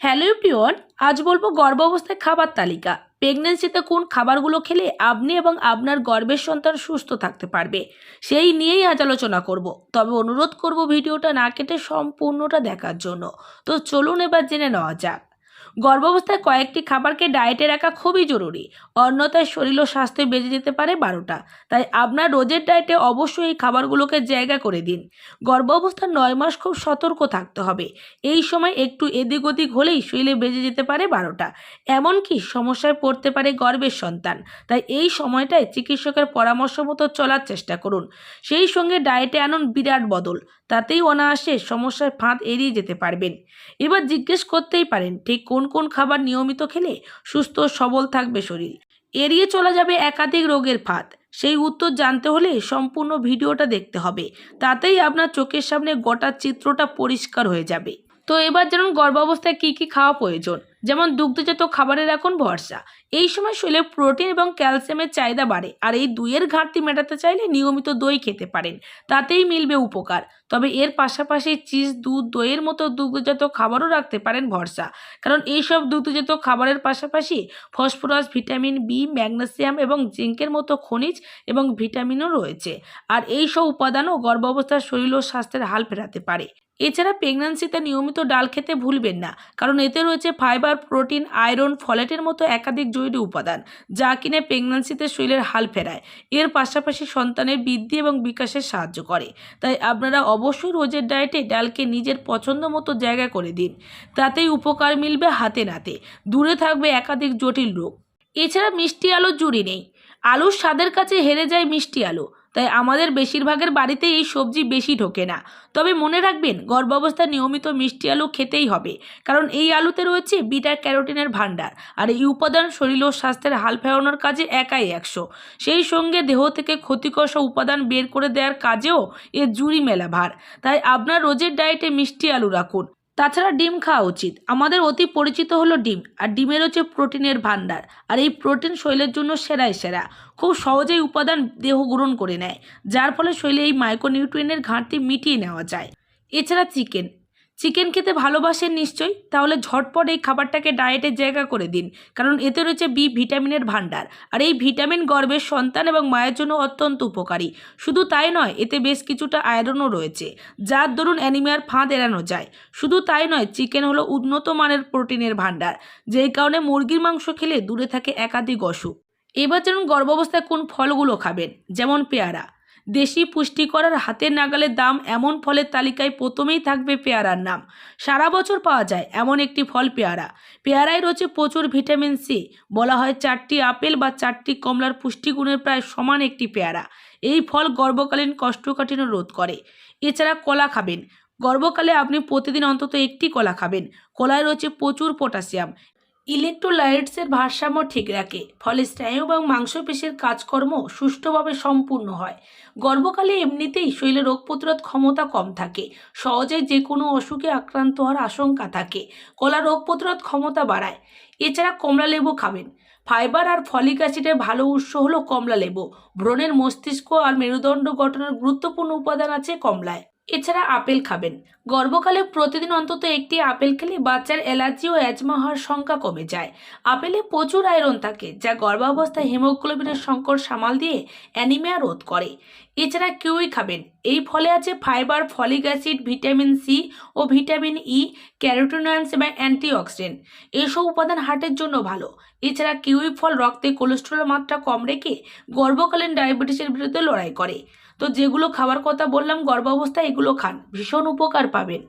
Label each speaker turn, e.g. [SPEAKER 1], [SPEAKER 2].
[SPEAKER 1] Hello প্রিয়ন আজ বলব গর্ভাবস্থায় খাবার তালিকা। প্রেগনেন্সিতে কোন খাবারগুলো খেলে আপনি এবং আপনার গর্ভের সন্তান সুস্থ থাকতে পারবে, সেই নিয়েই আজ আলোচনা করব। তবে অনুরোধ করব ভিডিওটা না কেটে সম্পূর্ণটা দেখার জন্য। তো চলুন এবার জেনে নেওয়া যাক। গর্ভাবস্থায় কয়েকটি খাবারকে ডায়েটে রাখা খুবই জরুরি। অন্যথায় শরীর ও স্বাস্থ্য বেজে যেতে পারে বারোটা। তাই আপনার রোজের ডায়েটে অবশ্যই এই খাবারগুলোকে জায়গা করে দিন। গর্ভাবস্থার নয় মাস খুব সতর্ক থাকতে হবে। এই সময় একটু এদিক ওদিক হলেই শরীরে বেজে যেতে পারে বারোটা। এমনকি সমস্যায় পড়তে পারে গর্ভের সন্তান। তাই এই সময়টায় চিকিৎসকের পরামর্শ মতো চলার চেষ্টা করুন। সেই সঙ্গে ডায়েটে আনুন বিরাট বদল। তাতেই অনায়াসে সমস্যার ফাঁদ এড়িয়ে যেতে পারবেন। এবার জিজ্ঞেস করতেই পারেন, ঠিক কোন কোন কোন খাবার নিয়মিত খেলে সুস্থ সবল থাকবে শরীর। এড়িয়ে চলা যাবে একাধিক রোগের ফাঁদ। সেই উত্তর জানতে হলে সম্পূর্ণ ভিডিওটা দেখতে হবে। তাতেই আপনার চোখের সামনে গোটা চিত্রটা পরিষ্কার হয়ে যাবে। তো এবার যেমন গর্ভাবস্থায় কী কী খাওয়া প্রয়োজন। যেমন দুগ্ধজাত খাবারের এখন ভরসা। এই সময় শরীরে প্রোটিন এবং ক্যালসিয়ামের চাহিদা বাড়ে। আর এই দুইয়ের ঘাটতি মেটাতে চাইলে নিয়মিত দই খেতে পারেন। তাতেই মিলবে উপকার। তবে এর পাশাপাশি চিজ, দুধ, দইয়ের মতো দুগ্ধজাত খাবারও রাখতে পারেন ভরসা। কারণ এইসব দুগ্ধজাত খাবারের পাশাপাশি ফসফরাস, ভিটামিন বি, ম্যাগনেসিয়াম এবং জিঙ্কের মতো খনিজ এবং ভিটামিনও রয়েছে। আর এই সব উপাদানও গর্ভাবস্থার শরীর ও স্বাস্থ্যের হাল ফেরাতে পারে। এছাড়া প্রেগন্যান্সিতে নিয়মিত ডাল খেতে ভুলবেন না, কারণ এতে রয়েছে ফাইবার, প্রোটিন, আয়রন, ফলেটের মতো একাধিক জরুরি উপাদান, যা কিনে প্রেগন্যান্সিতে শরীরের হাল ফেরায়। এর পাশাপাশি সন্তানের বৃদ্ধি এবং বিকাশে সাহায্য করে। তাই আপনারা অবশ্যই রোজের ডায়েটে ডালকে নিজের পছন্দ মতো জায়গা করে দিন। তাতেই উপকার মিলবে হাতে নাতে। দূরে থাকবে একাধিক জটিল রোগ। এছাড়া মিষ্টি আলো জুড়ি নেই। আলুর স্বাদের কাছে হেরে যায় মিষ্টি আলু, তাই আমাদের বেশিরভাগের বাড়িতে এই সবজি বেশি ঢোকে না। তবে মনে রাখবেন গর্ভাবস্থায় নিয়মিত মিষ্টি আলু খেতেই হবে, কারণ এই আলুতে রয়েছে বিটা ক্যারোটিনের ভাণ্ডার, আর এই উপাদান শরীর ও স্বাস্থ্যের হাল ফেরানোর কাজে একাই একশো। সেই সঙ্গে দেহ থেকে ক্ষতিকর উপাদান বের করে দেওয়ার কাজেও এর জুড়ি মেলা ভার তাই আপনার রোজের ডায়েটে মিষ্টি আলু রাখুন। তাছাড়া ডিম খাওয়া উচিত। আমাদের অতি পরিচিত হলো ডিম, আর ডিমের হচ্ছে প্রোটিনের ভাণ্ডার, আর এই প্রোটিন শৈলের জন্য সেরাই সেরা। খুব সহজেই উপাদান দেহ গ্রহণ করে নেয়, যার ফলে শরীরে এই মাইক্রোনিউট্রিয়েন্টের ঘাটতি মিটিয়ে নেওয়া যায়। এছাড়া চিকেন চিকেন খেতে ভালোবাসেন নিশ্চয়ই? তাহলে ঝটপট এই খাবারটাকে ডায়েটের জায়গা করে দিন। কারণ এতে রয়েছে বি ভিটামিনের ভাণ্ডার। আর এই ভিটামিন গর্ভের সন্তান এবং মায়ের জন্য অত্যন্ত উপকারী। শুধু তাই নয়, এতে বেশ কিছুটা আয়রনও রয়েছে। যার দরুন অ্যানিমিয়ার ফাঁদ এড়ানো যায়। শুধু তাই নয় চিকেন হলো উন্নত মানের প্রোটিনের ভাণ্ডার। যেই কারণে মুরগির মাংস খেলে দূরে থাকে একাধিক অসুখ। এবার যেমন গর্ভাবস্থায় কোন ফলগুলো খাবেন? যেমন পেয়ারা। দেশি পুষ্টিকর হাতের নাগালের দাম এমন ফলের তালিকায় প্রথমেই থাকবে পেয়ারার নাম। সারা বছর পাওয়া যায় এমন একটি ফল পেয়ারা। পেয়ারায় রয়েছে প্রচুর ভিটামিন সি, বলা হয় চারটি আপেল বা চারটি কমলার পুষ্টিগুণের প্রায় সমান একটি পেয়ারা। এই ফল গর্ভকালীন কষ্টকাঠিন্য রোধ করে। এছাড়া কলা খাবেন। গর্ভকালে আপনি প্রতিদিন অন্তত একটি কলা খাবেন। কলায় রয়েছে প্রচুর পটাশিয়াম। ইলেকট্রোলাইটসের ভারসাম্য ঠিক রাখে, ফলে স্নায়ু এবং মাংসপেশের কাজকর্ম সুষ্ঠুভাবে সম্পূর্ণ হয়। গর্ভকালে এমনিতেই শরীরে রোগ প্রতিরোধ ক্ষমতা কম থাকে, সহজে যে কোনো অসুখে আক্রান্ত হওয়ার আশঙ্কা থাকে, কলা রোগ প্রতিরোধ ক্ষমতা বাড়ায়। এছাড়া কমলা লেবু খাবেন। ফাইবার আর ফলিক অ্যাসিডের ভালো উৎস হলো কমলা লেবু। ব্রণের মস্তিষ্ক আর মেরুদণ্ড গঠনের গুরুত্বপূর্ণ উপাদান আছে কমলায়। এছাড়া আপেল খাবেন। গর্ভকালে প্রতিদিন অন্তত একটি আপেল খেলে বাচ্চার অ্যালার্জি ও অ্যাজমা হওয়ার সংখ্যা কমে যায়। আপেলে প্রচুর আয়রন থাকে, যা গর্ভাবস্থায় হিমোগ্লোবিনের সংকট সামাল দিয়ে অ্যানিমিয়া রোধ করে। এছাড়া কিউই খাবেন। এই ফলে আছে fibre folic acid vitamin C ও ভিটামিন ই ক্যারোটিনয়েন্স এবং অ্যান্টিঅক্সিডেন্ট এসব উপাদান হার্টের জন্য ভালো। এছাড়া কিউই ফল রক্তে কোলেস্ট্রলের মাত্রা কম রেখে গর্ভকালীন ডায়াবেটিসের বিরুদ্ধে লড়াই করে। তো যেগুলো খাবার কথা বললাম, গর্ভাবস্থায় এগুলো খান। ভীষণ উপকার পাবেন।